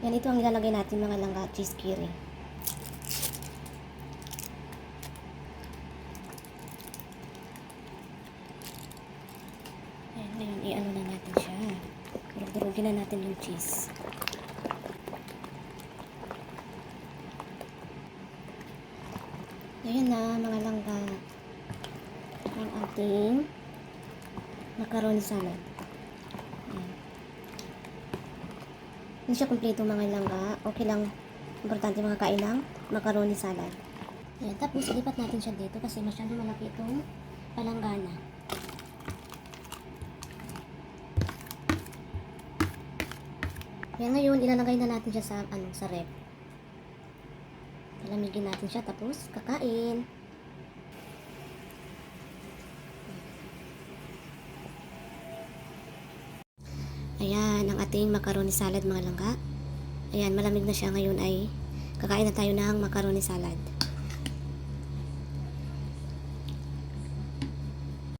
Ganito ang ilalagay natin mga langga cheese curry. Ayan, ngayon, i-ano na natin siya. Durug-durugin na natin yung cheese. Ayan na, mga langga. Ang ating macaroni salad. Ayan. Hindi siya kumpleto mga langga. Okay lang. Importante mga kain ng macaroni salad. Ayan, tapos ilipat natin siya dito kasi masyado malaki itong palanggana. Kaya ngayon, ilalagay na natin siya sa, ano, sa rep. Palamigin natin siya, tapos kakain. Ayan, ang ating macaroni salad mga langga. Ayan, malamig na siya ngayon ay kakain na tayo ng macaroni salad.